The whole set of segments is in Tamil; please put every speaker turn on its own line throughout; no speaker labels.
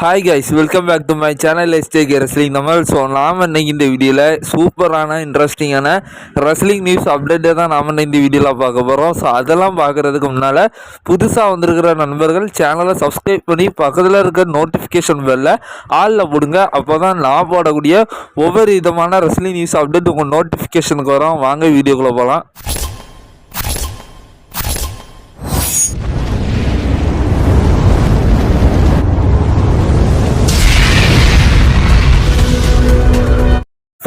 Hi guys welcome back to my channel எஸ்டேக் wrestling நம்ம ஸோ நாம் இன்னைக்கு இந்த வீடியோவில் சூப்பரான இன்ட்ரெஸ்டிங்கான ரெஸ்லிங் நியூஸ் அப்டேட்டை தான் நாம் இந்த வீடியோவில் பார்க்க போகிறோம் ஸோ அதெல்லாம் பார்க்குறதுக்கு முன்னால் புதுசாக வந்திருக்கிற நண்பர்கள் சேனலை சப்ஸ்கிரைப் பண்ணி பக்கத்தில் இருக்க நோட்டிஃபிகேஷன் பெல்ல ஆளில் போடுங்க. அப்போ தான் நான் போடக்கூடிய ஒவ்வொரு விதமான ரெஸ்லிங் நியூஸ் அப்டேட் உங்கள் நோட்டிஃபிகேஷனுக்கு வரும். வாங்க வீடியோக்குள்ளே போகலாம்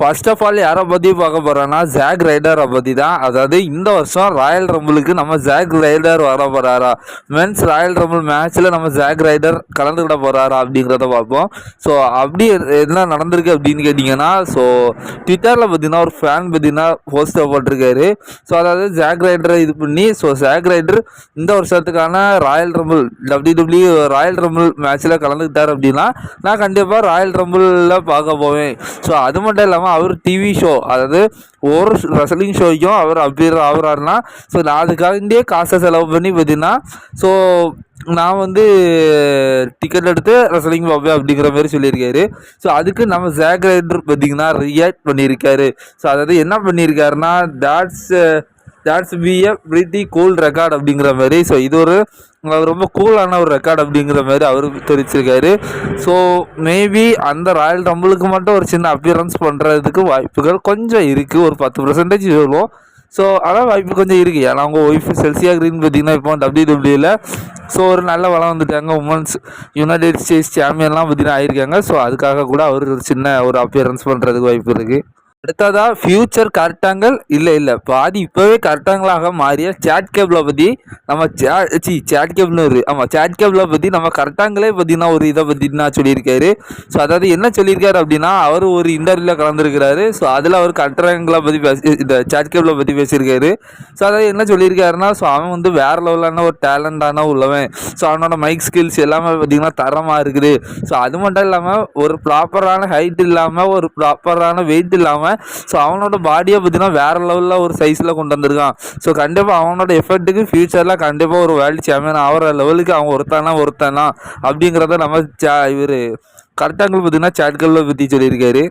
ஃபர்ஸ்ட் ஆஃப் ஆல் யாரை பற்றி பார்க்க போகிறோன்னா ஜாக் ரைடரை பற்றி தான். அதாவது இந்த வருஷம் ராயல் ரம்பிளுக்கு நம்ம ஜாக் ரைடர் வர போகிறாரா மென்ஸ் ராயல் ரம்பிள் மேட்ச்சில் நம்ம ஜாக் ரைடர் கலந்துக்கிட போகிறாரா அப்படிங்கிறத பார்ப்போம். ஸோ அப்படி என்ன நடந்திருக்கு அப்படின்னு கேட்டிங்கன்னா ஸோ ட்விட்டரில் பார்த்தீங்கன்னா ஒரு ஃபேன் பார்த்தீங்கன்னா போஸ்ட் போட்டிருக்காரு. ஸோ அதாவது ஜாக் ரைடரை இது பண்ணி ஸோ ஜாக் ரைடர் இந்த வருஷத்துக்கான Royal Rumble W W Royal Rumble மேட்ச்சில் கலந்துக்கிட்டார் அப்படின்னா நான் கண்டிப்பாக ராயல் ரம்பிளில் பார்க்க போவேன். ஸோ அது மட்டும் இல்லாமல் அவர் டிவி ஷோ அதாவது ஒரு ரெஸ்லிங் ஷோய்க்கும் அவர் அப்படி ஆகுறாருன்னா ஸோ நான் அதுக்காண்டியே காசை செலவு பண்ணி பார்த்தீங்கன்னா ஸோ நான் வந்து டிக்கெட் எடுத்து ரெஸ்லிங் பார்ப்பேன் அப்படிங்கிற மாதிரி சொல்லியிருக்காரு. ஸோ அதுக்கு நம்ம ஜாக் ரைடர் பார்த்தீங்கன்னா ரியாக்ட் பண்ணியிருக்காரு. ஸோ அதாவது என்ன பண்ணியிருக்காருன்னா that's that's be a pretty cool record அப்படிங்கிற மாதிரி. ஸோ இது ஒரு அவர் ரொம்ப கூலான ஒரு ரெக்கார்ட் அப்படிங்கிற மாதிரி அவர் தெரிவிச்சிருக்காரு. ஸோ மேபி அந்த ராயல் ரம்பிளுக்கு மட்டும் ஒரு சின்ன அப்பியரன்ஸ் பண்ணுறதுக்கு வாய்ப்புகள் கொஞ்சம் இருக்குது ஒரு பத்து பர்சன்டேஜ் சொல்லுவோம். ஸோ அதான் வாய்ப்பு கொஞ்சம் இருக்குது ஏன்னா அவங்க ஒய்ஃப் செல்சியா கிரீன் பார்த்தீங்கன்னா இப்போ டபிள்யூ டபிள்யூவில் ஸோ ஒரு நல்ல வளம் வந்துட்டாங்க. உமன்ஸ் யுனைடெட் ஸ்டேட்ஸ் சாம்பியன்லாம் பார்த்தீங்கன்னா ஆயிருக்காங்க. ஸோ அதுக்காக கூட அவர் ஒரு சின்ன ஒரு அப்பியரன்ஸ் பண்ணுறதுக்கு வாய்ப்பு இருக்குது அடுத்ததா ஃபியூச்சர் கரெக்டாங்கல் இல்லை இல்லை. பாதி இப்போவே கரெக்டாங்களாக மாறிய சேட் கேபிளை பற்றி நம்ம சே சி சேட் கேபிள்னு ஒரு ஆமாம் சேட் கேபிளை பற்றி நம்ம கரெக்டாங்களே பார்த்தீங்கன்னா ஒரு இதை பற்றினா சொல்லியிருக்காரு? ஸோ அதாவது என்ன சொல்லியிருக்காரு அப்படின்னா அவர் ஒரு இன்டர்வியூவில் கலந்துருக்கிறாரு. ஸோ அதில் அவர் கரெக்டாங்களை பற்றி பேசி இந்த சேட் கேபிளை பற்றி பேசியிருக்காரு. ஸோ அதாவது என்ன சொல்லியிருக்காருன்னா ஸோ அவன் வந்து வேற லெவலான ஒரு டேலண்டான உள்ளவன். ஸோ அவனோட மைக் ஸ்கில்ஸ் எல்லாமே பார்த்தீங்கன்னா தரமாக இருக்குது. ஸோ அது மட்டும் இல்லாமல் ஒரு ப்ராப்பரான ஹைட் இல்லாமல் ஒரு ப்ராப்பரான வெயிட் இல்லாமல் ஸோ அவனோட பாடியை பார்த்தீங்கன்னா வேற லெவலில் ஒரு சைஸில் கொண்டு வந்திருக்கான். ஸோ கண்டிப்பாக அவனோட எஃபர்ட்டுக்கு ஃப்யூச்சரில் கண்டிப்பாக ஒரு வேர்ல்டு சாம்பியன் ஆகிற லெவலுக்கு அவன் ஒருத்தானா ஒருத்தானா அப்படிங்கிறத நம்ம இவர் கரெக்டாக பார்த்தீங்கன்னா சாட்களில் பற்றி சொல்லியிருக்காரு.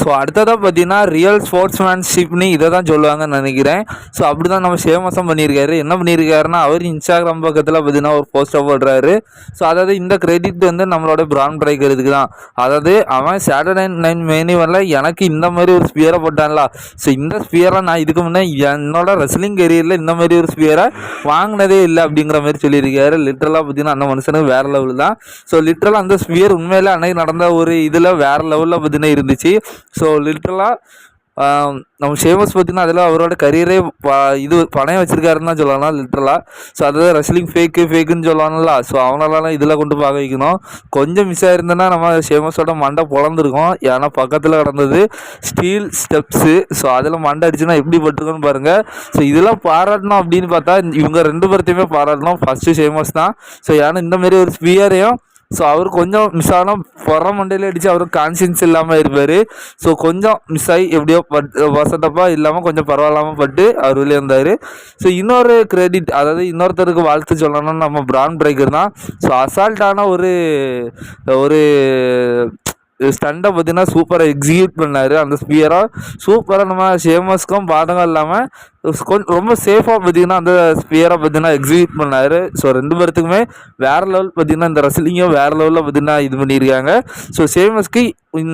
ஸோ அடுத்ததாக பார்த்தீங்கன்னா ரியல் ஸ்போர்ட்ஸ்மேன்ஷிப்னு இதை தான் சொல்லுவாங்கன்னு நினைக்கிறேன். ஸோ அப்படி தான் நம்ம சேமசம் பண்ணியிருக்காரு. என்ன பண்ணியிருக்காருன்னா அவர் இன்ஸ்டாகிராம் பக்கத்தில் பார்த்தீங்கன்னா ஒரு போஸ்ட்டை போடுறாரு. ஸோ அதாவது இந்த கிரெடிட் வந்து நம்மளோட பிராண்ட் பிரைக்கிறதுக்கு தான். அதாவது அவன் சாட்டர்டே நைன் மேனிவனில் எனக்கு இந்த மாதிரி ஒரு ஸ்பியரை போட்டான்ல. ஸோ இந்த ஸ்பியரை நான் இதுக்கு முன்னே என்னோட ரெஸ்லிங் கெரியரில் இந்த மாதிரி ஒரு ஸ்பியரை வாங்கினதே இல்லை அப்படிங்கிற மாதிரி சொல்லியிருக்காரு. லிட்டரலாக பார்த்தீங்கன்னா அந்த மனுஷனுக்கு வேறு லெவல் தான். ஸோ லிட்டரலாக அந்த ஸ்பியர் உண்மையிலே அன்னைக்கு நடந்த ஒரு இதில் வேறு லெவலில் பார்த்தீங்கன்னா இருந்துச்சு. ஸோ லிட்ரலாக நம்ம ஷேமஸ் பார்த்தீங்கன்னா அதில் அவரோட கரியரே இது பணம் வச்சிருக்காருன்னு தான் சொல்லலாம் லிட்ரலாக ஸோ அதாவது ரெஸ்லிங் ஃபேக்கு ஃபேக்குன்னு சொல்லலாம்ல. ஸோ அவனாலலாம் இதில் கொண்டு பார்க்க வைக்கணும் கொஞ்சம் மிஸ் ஆயிருந்தேன்னா நம்ம ஷேமஸோட மண்டை பிறந்திருக்கோம் ஏன்னா பக்கத்தில் கிடந்தது ஸ்டீல் ஸ்டெப்ஸு ஸோ அதில் மண்டை அடிச்சுன்னா எப்படி பட்டிருக்கோன்னு பாருங்கள் ஸோ இதெல்லாம் பாராட்டணும் அப்படின்னு பார்த்தா இவங்க ரெண்டு பேர்த்தையுமே பாராட்டணும். ஃபஸ்ட்டு ஷேமஸ் தான். ஸோ ஏன்னா இந்தமாரி ஒரு ஸ்பியரையும் ஸோ அவர் கொஞ்சம் மிஸ் ஆனால் புற மண்டையில் அடித்து அவருக்கு கான்சியன்ஸ் இல்லாமல் இருப்பார். ஸோ கொஞ்சம் மிஸ் ஆகி எப்படியோ பட் வசத்தப்பாக இல்லாமல் கொஞ்சம் பரவாயில்லாமல் பட்டு அவர் வெளியே வந்தார் ஸோ இன்னொரு கிரெடிட் அதாவது இன்னொருத்தருக்கு வாழ்த்து சொல்லணும்னு நம்ம பிராண்ட் பிரேக்கர் தான். ஸோ அசால்ட்டான ஒரு ஒரு ஸ்டண்டை பார்த்தீங்கன்னா சூப்பராக எக்ஸிக்யூட் பண்ணார். அந்த ஸ்பியராக சூப்பராக நம்ம ஷேமஸ்க்கும் பாதகம் இல்லாமல் கொஞ்சம் ரொம்ப சேஃபாக பார்த்தீங்கன்னா அந்த ஸ்பியரை பார்த்தீங்கன்னா எக்ஸிக்யூட் பண்ணார். ஸோ ரெண்டு பேர்த்துக்குமே வேறு லெவல் பார்த்தீங்கன்னா இந்த ரெஸ்லிங்கும் வேறு லெவலில் பார்த்தீங்கன்னா இது பண்ணியிருக்காங்க. ஸோ ஷேமஸ்க்கு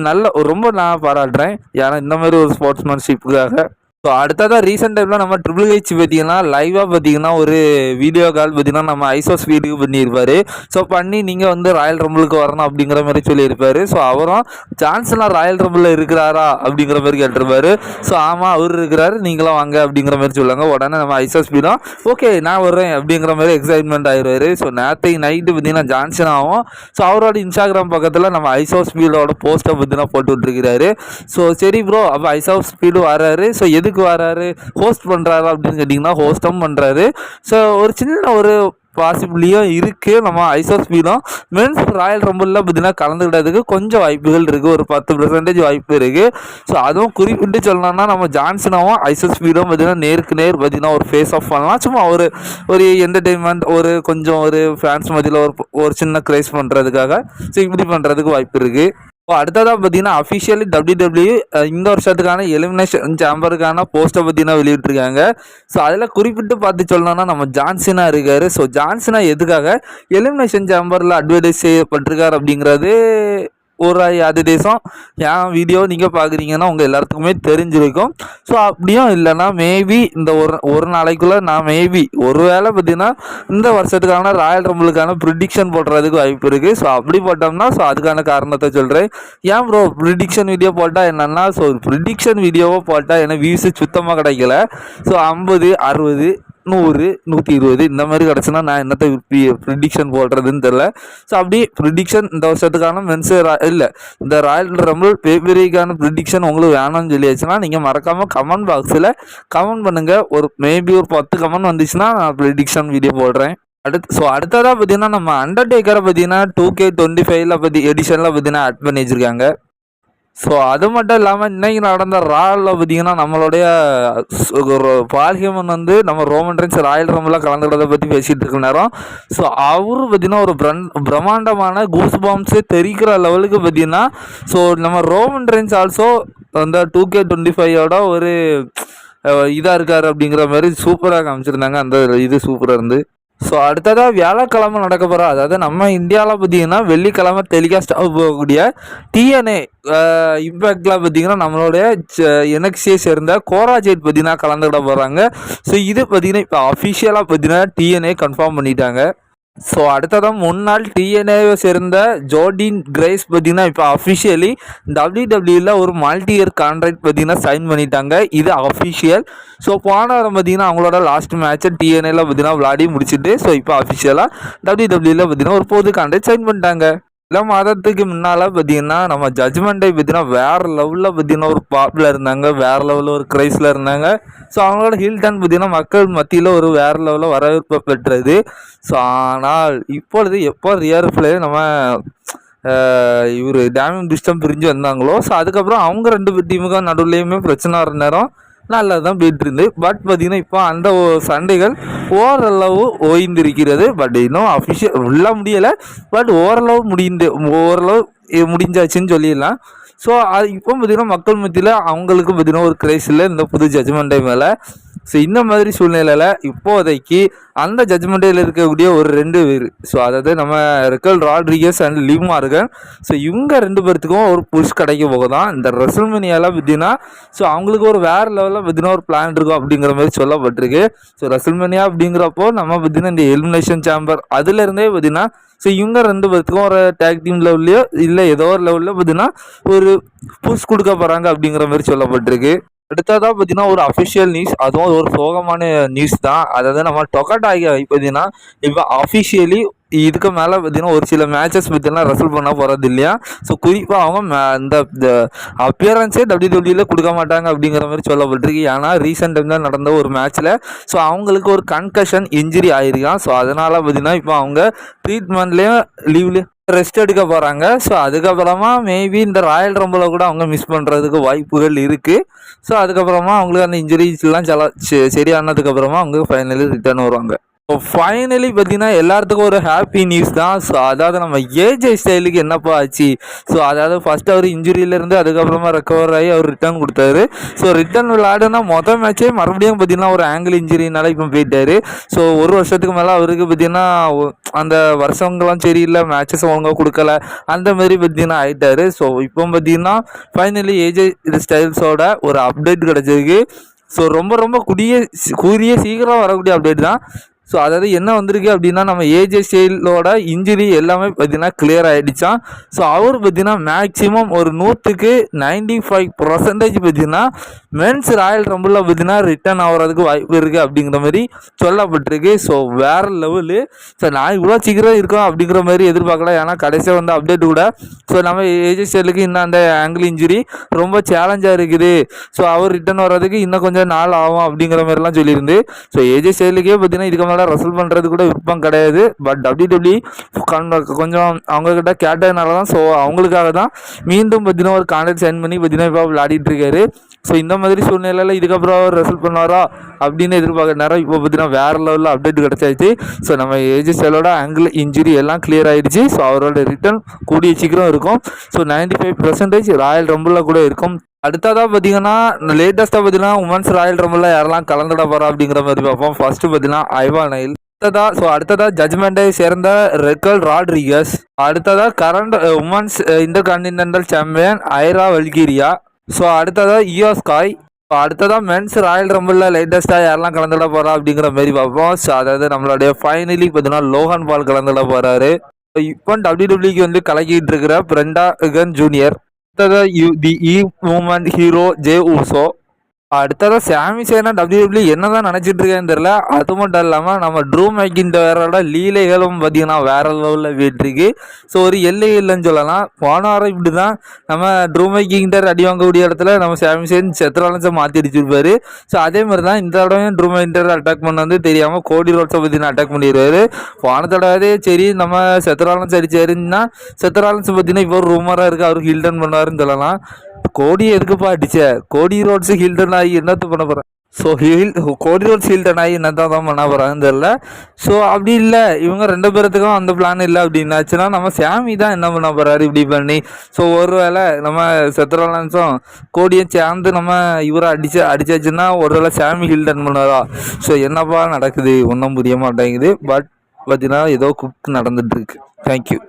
நல்ல ரொம்ப நான் பாராட்டுறேன். ஏன்னா இந்த மாதிரி ஒரு ஸ்போர்ட்ஸ்மேன்ஷிப்புக்காக ஸோ அடுத்ததாக ரீசெண்ட் டைமில் நம்ம ட்ரிபிள் ஹெச் பார்த்தீங்கன்னா லைவாக பார்த்தீங்கன்னா ஒரு வீடியோ கால் பார்த்தீங்கன்னா நம்ம ஐசோஸ் வீடியோ பண்ணியிருப்பார் ஸோ பண்ணி நீங்கள் வந்து ராயல் ரம்பிளுக்கு வரணும் அப்படிங்கிற மாதிரி சொல்லியிருப்பார். ஸோ அவரும் ஜான்சனாக ராயல் ரம்பிளில் இருக்கிறாரா அப்படிங்கிற மாதிரி கேட்டிருப்பாரு. ஸோ ஆமாம் அவர் இருக்கிறாரு. நீங்களும் வாங்க அப்படிங்கிற மாதிரி சொல்லுவாங்க. உடனே நம்ம ஐசோஸ் வீடும் ஓகே நான் வர்றேன் அப்படிங்கிற மாதிரி எக்ஸைட்மெண்ட் ஆயிடுவார். ஸோ நேற்று நைட்டு பார்த்தீங்கன்னா ஜான்சன் ஆகும். ஸோ அவரோட இன்ஸ்டாகிராம் பக்கத்தில் நம்ம ஐசோஸ் ஸ்பீடோட போஸ்ட்டை பார்த்தீங்கன்னா போட்டு விட்டுருக்கிறாரு. ஸோ சரி ப்ரோ அப்போ ஐசோஸ் ஸ்பீடு வர்றாரு. ஸோ எது எதுக்கு வராரு? ஹோஸ்ட் பண்ணுறாரு அப்படின்னு கேட்டிங்கன்னா ஹோஸ்டும் பண்ணுறாரு ஸோ ஒரு சின்ன ஒரு பாசிபிலியும் இருக்குது நம்ம ஐசோ ஸ்பீடும் மென்ஸ் ராயல் ரம்பிளில் பார்த்திங்கன்னா கலந்துக்கிட்டதுக்கு கொஞ்சம் வாய்ப்புகள் இருக்குது ஒரு பத்து பர்சன்டேஜ் வாய்ப்பு இருக்குது ஸோ அதுவும் குறிப்பிட்டு சொல்லணும்னா நம்ம ஜான்சனாவும் ஐசோ ஸ்பீடும் பார்த்திங்கன்னா நேருக்கு நேர் பார்த்தீங்கன்னா ஒரு ஃபேஸ் ஆஃப் பண்ணலாம். சும்மா ஒரு ஒரு என்டர்டெயின்மெண்ட் ஒரு கொஞ்சம் ஒரு ஃபேன்ஸ் மத்தியில் ஒரு ஒரு சின்ன க்ரைஸ் பண்ணுறதுக்காக ஸோ இப்படி பண்ணுறதுக்கு வாய்ப்பு இருக்குது இப்போ அடுத்ததாக பார்த்தீங்கன்னா அஃபிஷியலி டபிள்யூ இந்த வருஷத்துக்கான எலிமினேஷன் சாம்பருக்கான போஸ்ட்டை பார்த்தீங்கன்னா வெளியிட்டிருக்காங்க. ஸோ அதில் குறிப்பிட்டு பார்த்து சொல்லணும்னா நம்ம ஜான்சினா இருக்கார். ஸோ ஜான்சினா எதுக்காக எலிமினேஷன் சாம்பரில் அட்வர்டைஸ் செய்யப்பட்டிருக்கார் அப்படிங்கிறது ஒரு அது தேசம். என் வீடியோ நீங்கள் பார்க்குறீங்கன்னா உங்கள் எல்லாத்துக்குமே தெரிஞ்சிருக்கும். ஸோ அப்படியும் இல்லைன்னா மேபி இந்த ஒரு ஒரு நாளைக்குள்ளே நான் மேபி ஒரு வேளை பார்த்தீங்கன்னா இந்த வருஷத்துக்கான ராயல் ரம்பிளுக்கான ப்ரிடிக்ஷன் போடுறதுக்கு வாய்ப்பு இருக்குது ஸோ அப்படி போட்டோம்னா ஸோ அதுக்கான காரணத்தை சொல்கிறேன் ஏன் ப்ரோ ப்ரிடிக்ஷன் வீடியோ போட்டால் என்னென்னா ஸோ ப்ரிடிக்ஷன் வீடியோவை போட்டால் எனக்கு வியூஸு சுத்தமாக கிடைக்கல. ஸோ ஐம்பது அறுபது நூறு நூற்றி இருபது இந்த மாதிரி கிடச்சுன்னா நான் என்னத்தை ப்ரிடிக்ஷன் போடுறதுன்னு தெரில ஸோ அப்படியே ப்ரிடிக்ஷன் இந்த வருஷத்துக்கான மென்ஸ் இல்லை இந்த ராயல் ரம்பிள் பேப்பரிக்கான ப்ரிடிக்ஷன் உங்களுக்கு வேணும்னு சொல்லியாச்சுன்னா நீங்கள் மறக்காமல் கமெண்ட் பாக்ஸில் கமெண்ட் பண்ணுங்கள் ஒரு மேபி ஒரு பத்து கமெண்ட் வந்துச்சுன்னா நான் ப்ரிடிக்ஷன் வீடியோ போடுறேன். அடுத்து ஸோ அடுத்ததாக பார்த்தீங்கன்னா நம்ம அண்டர்டேக்கரை பார்த்தீங்கன்னா டூ கே டுவெண்ட்டி ஃபைவ்ல பற்றி எடிஷனில் பார்த்தீங்கன்னா ஆட் பண்ணி வச்சுருக்காங்க. ஸோ அது மட்டும் இல்லாமல் இன்றைக்கி நடந்த ராலில் பார்த்தீங்கன்னா நம்மளுடைய பால்ஹியமன் வந்து நம்ம ரோமன் ரென்ஸ் ராயல் ரம்மில் கலந்துக்கிறத பற்றி பேசிகிட்டு இருக்க நேரம். ஸோ அவரு பார்த்தீங்கன்னா ஒரு பிரன் பிரம்மாண்டமான கூஸ் பாம்ஸே தெரிக்கிற லெவலுக்கு பார்த்தீங்கன்னா ஸோ நம்ம ரோமன் ரென்ஸ் ஆல்சோ அந்த டூ கே டுவெண்ட்டி ஃபைவோட ஒரு இதாக இருக்கார் அப்படிங்கிற மாதிரி சூப்பராக காமிச்சிருந்தாங்க. அந்த இது சூப்பராக இருந்து. ஸோ அடுத்ததாக வியாழக்கிழமை நடக்க போகிற அதாவது நம்ம இந்தியாவில் பார்த்தீங்கன்னா வெள்ளிக்கிழமை டெலிகாஸ்ட் ஆக போகக்கூடிய டிஎன்ஏ இம்பேக்டில் பார்த்தீங்கன்னா நம்மளுடைய என்எக்ஸியை சேர்ந்த கோராஜேட் பார்த்தீங்கன்னா கலந்துக்கிட போகிறாங்க ஸோ இது பார்த்தீங்கன்னா இப்போ அஃபிஷியலாக பார்த்தீங்கன்னா டிஎன்ஏ கன்ஃபார்ம் பண்ணிட்டாங்க. ஸோ அடுத்ததான் முன்னாள் டிஎன்ஏவை சேர்ந்த ஜோர்டின் கிரேஸ் பார்த்தீங்கன்னா இப்போ அஃபிஷியலி டபிள்யூடபிள்யூவில் ஒரு மல்டி இயர் கான்ட்ராக்ட் பார்த்தீங்கன்னா சைன் பண்ணிட்டாங்க. இது அஃபிஷியல் ஸோ போன வாரம் பார்த்தீங்கன்னா அவங்களோட லாஸ்ட் மேட்ச்சை டிஎன்ஏல பார்த்தீங்கன்னா விளாடி முடிச்சுட்டு ஸோ இப்போ அஃபிஷியலாக டபிள்யூடபிள்யூவில் பார்த்தீங்கன்னா ஒரு பொது கான்ட்ராக்ட் சைன் பண்ணிட்டாங்க. சில மாதத்துக்கு முன்னால் பார்த்தீங்கன்னா நம்ம ஜட்ஜ்மெண்ட்டை பார்த்தீங்கன்னா வேறு லெவலில் பார்த்தீங்கன்னா ஒரு பாப்பில் இருந்தாங்க வேறு லெவலில் ஒரு கிரைஸில் இருந்தாங்க. ஸோ அவங்களோட ஹில்டன் பார்த்தீங்கன்னா மக்கள் மத்தியில் ஒரு வேறு லெவலில் வரவேற்பு பெற்றது. ஸோ ஆனால் இப்பொழுது எப்போ ரியர் பிளே நம்ம இவர் டேமிங் டிஸ்டம் பிரிஞ்சு வந்தாங்களோ ஸோ அதுக்கப்புறம் அவங்க ரெண்டு டீமுக்கும் நடுவுலேயுமே பிரச்சனை வர நேரம் நல்லா தான் போயிட்டுருந்து பட் பார்த்தீங்கன்னா இப்போ அந்த சண்டைகள் ஓரளவு ஓய்ந்திருக்கிறது. பட் இன்னும் அஃபிஷியல் உள்ள முடியலை. பட் ஓரளவு முடிந்து ஓரளவு முடிஞ்சாச்சுன்னு சொல்லிடலாம். ஸோ அது இப்போ பார்த்திங்கன்னா மக்கள் மத்தியில் அவங்களுக்கு பார்த்திங்கன்னா ஒரு கிரைஸ் இல்லை. இந்த புது ஜட்ஜ்மெண்ட்டை மேலே ஸோ இந்த மாதிரி சூழ்நிலையில் இப்போதைக்கு அந்த ஜட்மெண்ட்டில் இருக்கக்கூடிய ஒரு ரெண்டு பேர். ஸோ அதாவது நம்ம Raquel Rodriguez and Liv Morgan so இவங்க ரெண்டு பேர்த்துக்கும் ஒரு புஷ் கிடைக்க போகுதான் இந்த ரெசல்மேனியாவில் பார்த்தீங்கன்னா ஸோ அவங்களுக்கு ஒரு வேறு லெவலில் பார்த்தீங்கன்னா ஒரு பிளான் இருக்கும் அப்படிங்கிற மாதிரி சொல்லப்பட்டிருக்கு. ஸோ ரசல்மனியா அப்படிங்கிறப்போ நம்ம பார்த்தீங்கன்னா இந்த எலிமினேஷன் சேம்பர் அதுலேருந்தே பார்த்தீங்கன்னா ஸோ இவங்க ரெண்டு பேர்த்துக்கும் ஒரு டேக் டீம் லெவல்லையோ இல்லை ஏதோ ஒரு லெவலில் பார்த்தீங்கன்னா ஒரு புஷ் கொடுக்க போகிறாங்க அப்படிங்கிற மாதிரி சொல்லப்பட்டிருக்கு. அடுத்ததாக பார்த்தீங்கன்னா ஒரு அஃபிஷியல் நியூஸ் அதுவும் ஒரு சோகமான நியூஸ் தான். அதாவது நம்ம டொக்கட்டாகி பார்த்தீங்கன்னா இப்போ அஃபிஷியலி இதுக்கு மேலே பார்த்தீங்கன்னா ஒரு சில மேட்சஸ் பற்றிலாம் ரெசல்ட் பண்ண போகிறது இல்லையா? ஸோ குறிப்பாக அவங்க இந்த அப்பியரன்ஸே டபிள்யூ டபிள்யூல கொடுக்க மாட்டாங்க அப்படிங்கிற மாதிரி சொல்லப்பட்டிருக்கு. ஏன்னா ரீசெண்ட் டைமில் நடந்த ஒரு மேட்ச்சில் ஸோ அவங்களுக்கு ஒரு கன்கஷன் இன்ஜுரி ஆயிருக்கான். ஸோ அதனால் பார்த்தீங்கன்னா இப்போ அவங்க ட்ரீட்மெண்ட்லேயும் லீவ்லேயும் ரெஸ்ட் எடுக்க போகிறாங்க ஸோ அதுக்கப்புறமா மேபி இந்த ராயல் ரம்பில் கூட அவங்க மிஸ் பண்ணுறதுக்கு வாய்ப்புகள் இருக்குது ஸோ அதுக்கப்புறமா அவங்களுக்கு அந்த இன்ஜுரிஸ்லாம் சில சரியானதுக்கப்புறமா அவங்க ஃபைனலி ரிட்டர்ன் வருவாங்க. ஃபைனலி பார்த்தீங்கன்னா எல்லாத்துக்கும் ஒரு ஹாப்பி நியூஸ் தான். ஸோ அதாவது நம்ம ஏஜே ஸ்டைலுக்கு என்னப்பா ஆச்சு? ஸோ அதாவது ஃபஸ்ட் அவர் இன்ஜுரியிலேருந்து அதுக்கப்புறமா ரெக்கவர் ஆகி அவர் ரிட்டர்ன் கொடுத்தாரு. ஸோ ரிட்டர்ன் விளையாடுனா மொதல் மேட்ச்சே மறுபடியும் பார்த்தீங்கன்னா ஒரு ஆங்கிள் இன்ஜுரினால இப்போ போயிட்டாரு. ஸோ ஒரு வருஷத்துக்கு மேலே அவருக்கு பார்த்தீங்கன்னா அந்த வருஷங்கள்லாம் சரியில்லை மேட்சஸ் ஒழுங்காக கொடுக்கல அந்த மாதிரி பார்த்தீங்கன்னா ஆகிட்டாரு ஸோ இப்போ பார்த்தீங்கன்னா ஃபைனலி ஏஜே ஸ்டைல்ஸோட ஒரு அப்டேட் கிடச்சிருக்கு. ஸோ ரொம்ப ரொம்ப குடிய கூறிய சீக்கிரம் வரக்கூடிய அப்டேட் தான். ஸோ அதாவது என்ன வந்திருக்கு அப்படின்னா நம்ம ஏஜே ஸ்டைலோட இன்ஜுரி எல்லாமே பார்த்தீங்கன்னா கிளியர் ஆகிடுச்சான் ஸோ அவர் பார்த்தீங்கன்னா மேக்ஸிமம் ஒரு நூற்றுக்கு நைன்டி ஃபைவ் பர்சன்டேஜ் பார்த்தீங்கன்னா மென்ஸ் ராயல் ரம்பிளில் பார்த்தீங்கன்னா ரிட்டர்ன் ஆகிறதுக்கு வாய்ப்பு இருக்குது அப்படிங்கிற மாதிரி சொல்லப்பட்டிருக்கு. ஸோ வேறு லெவலு ஸோ நான் இவ்வளோ சீக்கிரம் இருக்கோம் அப்படிங்கிற மாதிரி எதிர்பார்க்கல. ஏன்னா கடைசியாக வந்து அப்டேட் கூட. ஸோ நம்ம ஏஜே ஸ்டைலுக்கு இன்னும் அந்த ஆங்கிள் இன்ஜுரி ரொம்ப சேலஞ்சாக இருக்குது. ஸோ அவர் ரிட்டர்ன் வர்றதுக்கு இன்னும் கொஞ்சம் நாள் ஆகும் அப்படிங்கிற மாதிரிலாம் சொல்லியிருந்து. ஸோ ஏஜே ஸ்டைலுக்கே பார்த்தீங்கன்னா இதுக்கு மேலே ரசல் பண்ணுறது கூட விருப்பம் கிடையாது. பட் டபிள்யூ கொஞ்சம் அவங்கக்கிட்ட கேட்டதுனால தான் ஸோ அவங்களுக்காக தான் மீண்டும் பார்த்தீங்கன்னா ஒரு கான்ட்ராக்ட் சைன் பண்ணி பார்த்தீங்கன்னா இப்போ விளையாடிட்டு இருக்காரு. ஸோ இந்த மாதிரி சூழ்நிலையில் இதுக்கப்புறம் அவர் ரசல் பண்ணுவாரா அப்படின்னு எதிர்பார்க்குற நேரம் இப்போ பார்த்தீங்கன்னா வேறு லெவலில் அப்டேட் கிடச்சாச்சு. ஸோ நம்ம ஏஜி ஆங்கிள் இன்ஜுரி எல்லாம் கிளியர் ஆகிடுச்சு ஸோ அவரோட ரிட்டர்ன் கூடிய சீக்கிரம் இருக்கும். So ninety five percentage Royal ரம்பிளில் கூட இருக்கும். அடுத்ததாக பார்த்தீங்கன்னா லேட்டஸ்ட்டாக பார்த்தீங்கன்னா உமன்ஸ் ராயல் ரம்பில் யாரெல்லாம் கலந்துட போகிறா அப்படிங்கிற மாதிரி பார்ப்போம். ஃபர்ஸ்ட் பார்த்தீங்கன்னா ஐவா நைல் அடுத்ததா ஸோ அடுத்ததா ஜட்மெண்டை சேர்ந்த ரெக்கல் ராட்ரிகஸ் அடுத்ததா கரண்ட் உமன்ஸ் இந்த Continental champion Lyra Valkyria so அடுத்ததா இயோஸ்காய் ஸோ அடுத்ததா மென்ஸ் ராயல் ரம்பிளில் லேட்டஸ்ட்டாக யாரெல்லாம் கலந்துட போகிறா அப்படிங்கிற மாதிரி பார்ப்போம். ஸோ அதாவது நம்மளுடைய ஃபைனலி பார்த்தீங்கன்னா லோகன் பால் கலந்துட போகிறாரு இப்போ டபிள்யூடபிள்யூக்கு வந்து கலக்கிட்டு இருக்கிற பிரெண்டா junior after the, the E-Woman hero Jey Uso அடுத்ததான் அடுத்ததாக சாமி சேனா டபிள்யூபிள்யூ என்ன தான் நினச்சிட்டு இருக்கேன்னு தெரில அது மட்டும் இல்லாமல் நம்ம ட்ரூ மேக்கிண்டரோட லீலைகளும் பார்த்தீங்கன்னா வேற லெவலில் போயிட்டுருக்கு ஸோ ஒரு எல்லை இல்லைன்னு சொல்லலாம். போன வாரம் இப்படி தான் நம்ம ட்ரூ மேக்கிங்டர் அடி வாங்கக்கூடிய இடத்துல நம்ம சாமி சேன் செத்ராலன்ஸை மாற்றி அடிச்சிருப்பாரு ஸோ அதே மாதிரி தான் இந்த தடவையும் ட்ரூ மேக்கிண்டர் அட்டாக் பண்ண வந்து தெரியாமல் கோடி ரோட்ஸை பார்த்தீங்கன்னா அட்டாக் பண்ணிடுவாரு. போன தடவை சரி நம்ம செத்ராலன்ஸ் அடிச்சாருன்னா செத்ராலன்ஸ் பார்த்தீங்கன்னா இப்போ ஒரு ரூமராக இருக்குது அவருக்கு ஹில்டன் பண்ணுவாருன்னு சொல்லலாம். கோடி எதுக்குப்பா அடிச்ச? கோடி ரோட்ஸ் ஹில்டன் ஆகி என்னத்து பண்ண போகிறேன் so heel Cody Rhodes heel turn ஆகி என்னதான் தான் பண்ண போகிறாங்கன்னு தெரில ஸோ அப்படி இல்லை. இவங்க ரெண்டு பேர்த்துக்கும் அந்த பிளான் இல்லை அப்படின்னாச்சுன்னா நம்ம சாமி தான் என்ன பண்ண போகிறாரு இப்படி பண்ணி? ஸோ ஒருவேளை நம்ம செத்ரோலன்ஸும் கோடியை சேர்ந்து நம்ம இவரை அடிச்சு அடிச்சாச்சுன்னா ஒருவேளை சாமி ஹில்டன் பண்ணுவாரா? ஸோ என்னப்பா நடக்குது? ஒன்றும் புரிய மாட்டேங்குது. பட் பார்த்தீங்கன்னா ஏதோ குக் நடந்துட்டு இருக்கு. தேங்க்யூ